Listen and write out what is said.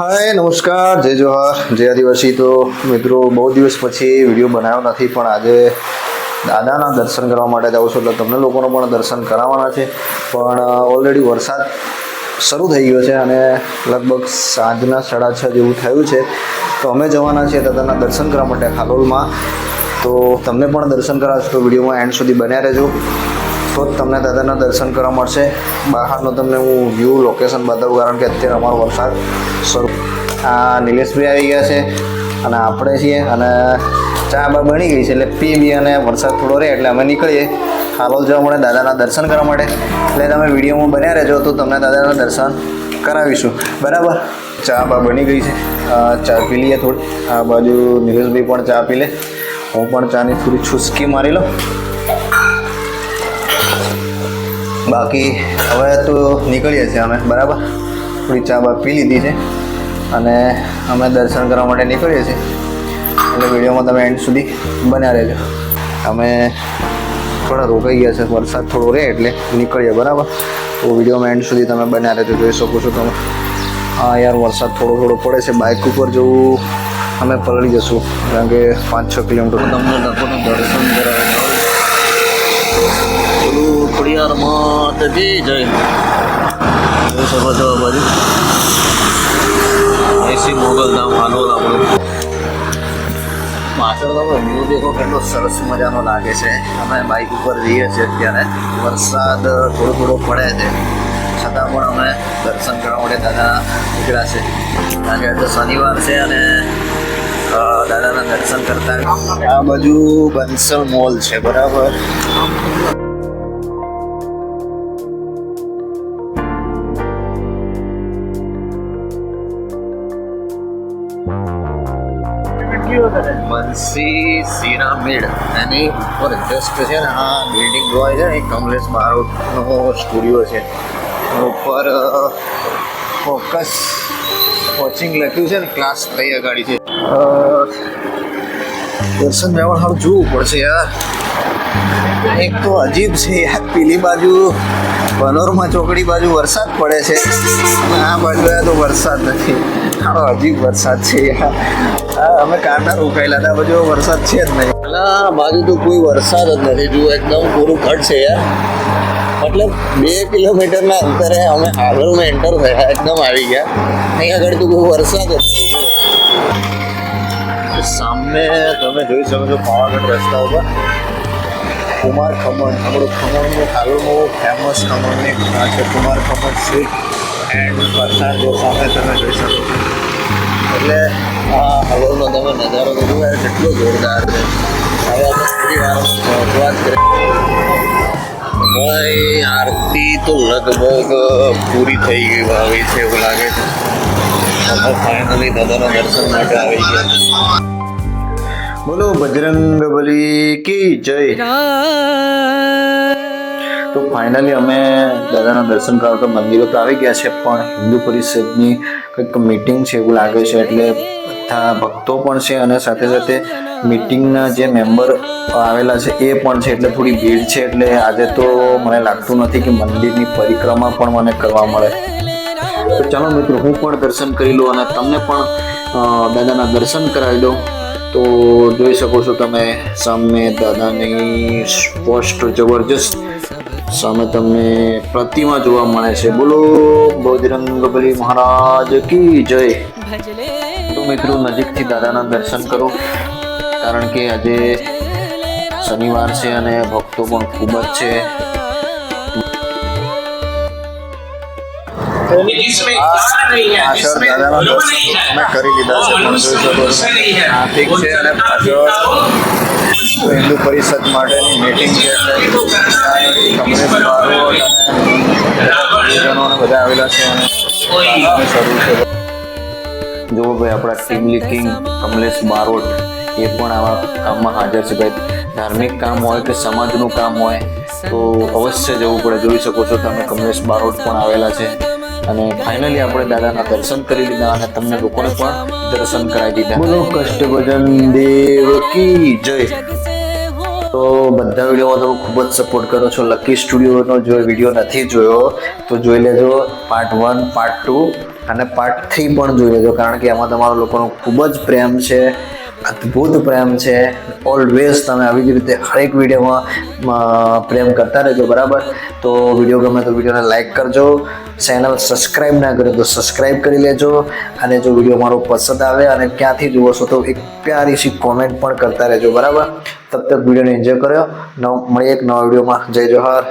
હાય, નમસ્કાર, જય જોહર, જય આદિવાસી. તો મિત્રો, બહુ દિવસ પછી વીડિયો બનાવ્યો નથી, પણ આજે દાદાના દર્શન કરવા માટે જાઉં છું, એટલે તમને લોકોને પણ દર્શન કરાવવાના છે. પણ ઓલરેડી વરસાદ શરૂ થઈ ગયો છે અને લગભગ સાંજના સાડા છ જેવું થયું છે. તો અમે જવાના છીએ દાદાના દર્શન કરવા માટે ખાલોલમાં. તો તમને પણ દર્શન કરાવશો, તો વિડીયોમાં એન્ડ સુધી બન્યા રહેજો. તો જ તમને દાદાના દર્શન કરવા મળશે. બહારનો તમને હું વ્યૂ લોકેશન બતાવું, કારણ કે અત્યારે અમારો વરસાદ શરૂ. આ નિલેશભાઈ આવી ગયા છે અને આપણે છીએ અને ચા બા બની ગઈ છે એટલે પી બી અને વરસાદ થોડો રહે એટલે અમે નીકળીએ. હાલોલ જવા મળે દાદાના દર્શન કરવા માટે. એટલે તમે વિડીયોમાં બન્યા રહેજો તો તમને દાદાના દર્શન કરાવીશું. બરાબર? ચા બા બની ગઈ છે. ચા પી લઈએ થોડી. આ બાજુ નિલેશભાઈ પણ ચા પી લે. હું પણ ચાની થોડી છુસ્કી મારી લઉં. બાકી હવે તો નીકળીએ છીએ અમે, બરાબર? થોડી ચા બા પી લીધી છે અને અમે દર્શન કરવા માટે નીકળીએ છીએ. એટલે વિડીયોમાં તમે એન્ડ સુધી બન્યા રહેજો. અમે થોડા રોકાઈ ગયા છે, વરસાદ થોડો રહે એટલે નીકળીએ, બરાબર? તો વિડીયોમાં એન્ડ સુધી તમે બન્યા રહેજો, જોઈ શકો છો તમે. હા યાર, વરસાદ થોડો થોડો પડે છે બાઇક ઉપર જવું અમે પલળી જશું, કારણ કે પાંચ છ કિલોમીટર. તમને દર્શન કરાવે બોલું ખોડિયાર માત જય. જોઈ શકો છો બાજુ. એસી મોગલધામ હાલોલ આપણું. પાછળ તમે કેટલો સરસ મજાનો લાગે છે. અમે બાઇક ઉપર જઈએ છીએ અત્યારે. વરસાદ થોડો થોડો પડે છે. છતાં પણ અમે દર્શન કરવા માટે દાદા નીકળ્યા છે. કારણ કે આજે શનિવાર છે અને દાદાના દર્શન કરતા આ બાજુ બંસલ મોલ છે, બરાબર? બંસી સિરામિડ એની ઉપર જસ્ટ છે ને, આ બિલ્ડિંગ જોવાય છે ને કમલેશ બારોટનો સ્ટુડિયો છે. ઉપર ફોકસ કોચિંગ લખ્યું છે ને ક્લાસ કઈ અગાડી છે. દર્શન વ્યવહાર હાલ જોવું પડશે યાર. એક તો અજીબ છે યાર, પેલી બાજુ પનોરમા ચોકડી બાજુ વરસાદ પડે છે. આ બાજુ તો વરસાદ નથી. અજીબ વરસાદ છે અમે કારના રોકાયેલા હતા બાજુ વરસાદ છે જ નહીં. ના બાજુ તો કોઈ વરસાદ જ નથી. જુઓ એકદમ પૂરું ઘટ છે યાર. મતલબ બે કિલોમીટરના અંતરે અમે હાલરમાં એન્ટર થયા એકદમ આવી ગયા. અહીંયા આગળ તો કોઈ વરસાદ જ સામે તમે જોઈ શકો છો પાવાગઢ રસ્તા ઉપર. કુમાર ખમણ આપણું ખમણનું હાલોલનું ફેમસ ખમણની છે કુમાર ખમણ સ્વીટ એન્ડ ફરસાણ જો સામે તમે જોઈ શકો એટલે આ હાલોલનો તમે નજારો જુઓ યાર કેટલો જોરદાર છે હવે આરતી તો લગભગ પૂરી થઈ ગઈ આવી છે એવું લાગે છે અમે દાદાના દર્શન માટે આવી ગયા બોલો બજરંગ બલી કી જય તો ફાઇનલી અમે દાદાના દર્શન કરવા તો મંદિરો તો આવી ગયા છે, પણ હિન્દુ પરિષદની કંઈક મિટિંગ છે એવું લાગે છે, એટલે બધા ભક્તો પણ છે અને સાથે સાથે મિટિંગના જે મેમ્બર આવેલા છે એ પણ છે, એટલે થોડી ભીડ છે, એટલે આજે તો મને લાગતું નથી કે મંદિરની પરિક્રમા પણ મને કરવા મળે. તો ચાલો મિત્રો, હું પણ દર્શન કરી લઉં અને તમને પણ દાદાના દર્શન કરાવી દઉં. તો જોઈ શકો છો તમે, સામે દાદાની સ્પષ્ટ, જબરજસ્ત સામે તમને પ્રતિમા જોવા મળે છે. બોલો બૌદ્ધરંગ બલી મહારાજ કી જય. તો મિત્રો નજીકથી દાદાના દર્શન કરો. કારણ કે આજે શનિવાર છે અને ભક્તો પણ ખૂબ જ છે. આશર દાદાના દર્શન કરી લીધા છે. હિન્દુ પરિષદ માટેની મીટિંગ છે. એટલે બારોટ અને બધા આવેલા છે. અને શરૂ છે. જો ભાઈ આપણા ટીમલી કિંગ કમલેશ બારોટ એ પણ આવા કામમાં હાજર છે. ભાઈ ધાર્મિક કામ હોય કે સમાજનું કામ હોય તો અવશ્ય જવું પડે. જોઈ શકો છો તમે કમલેશ બારોટ પણ આવેલા છે. અને ફાઇનલી આપણે દાદાના દર્શન કરી લીધા અને તમને લોકોને પણ દર્શન કરાવી દીધા. બોલો કષ્ટભજન દેવ કી જય. તો બધા વિડીયોમાં તમે ખૂબ જ સપોર્ટ કરો છો. લકી સ્ટુડિયોનો જો વીડિયો નથી જોયો, તો જોઈ લેજો પાર્ટ વન પાર્ટ ટુ અને પાર્ટ થ્રી પણ જોઈ લેજો. કારણ કે એમાં તમારા લોકોનો ખૂબ જ પ્રેમ છે, અદ્ભુત પ્રેમ છે. ઓલવેઝ તમે આવી જ રીતે હરેક વિડીયોમાં પ્રેમ કરતા રહેજો, બરાબર? તો વીડિયો ગમે તો વિડીયોને લાઇક કરજો. ચેનલ સબસ્ક્રાઈબ ના કર્યો તો સબસ્ક્રાઈબ કરી લેજો. અને જો વીડિયો મારો પસંદ આવે અને ક્યાંથી જુઓ છો તો એક પ્યારી સી કોમેન્ટ પણ કરતા રહેજો, બરાબર? તબ તક વિડીયોને એન્જોય કર્યો. નવ મળીએ એક નવા વિડીયોમાં. જય જોહાર.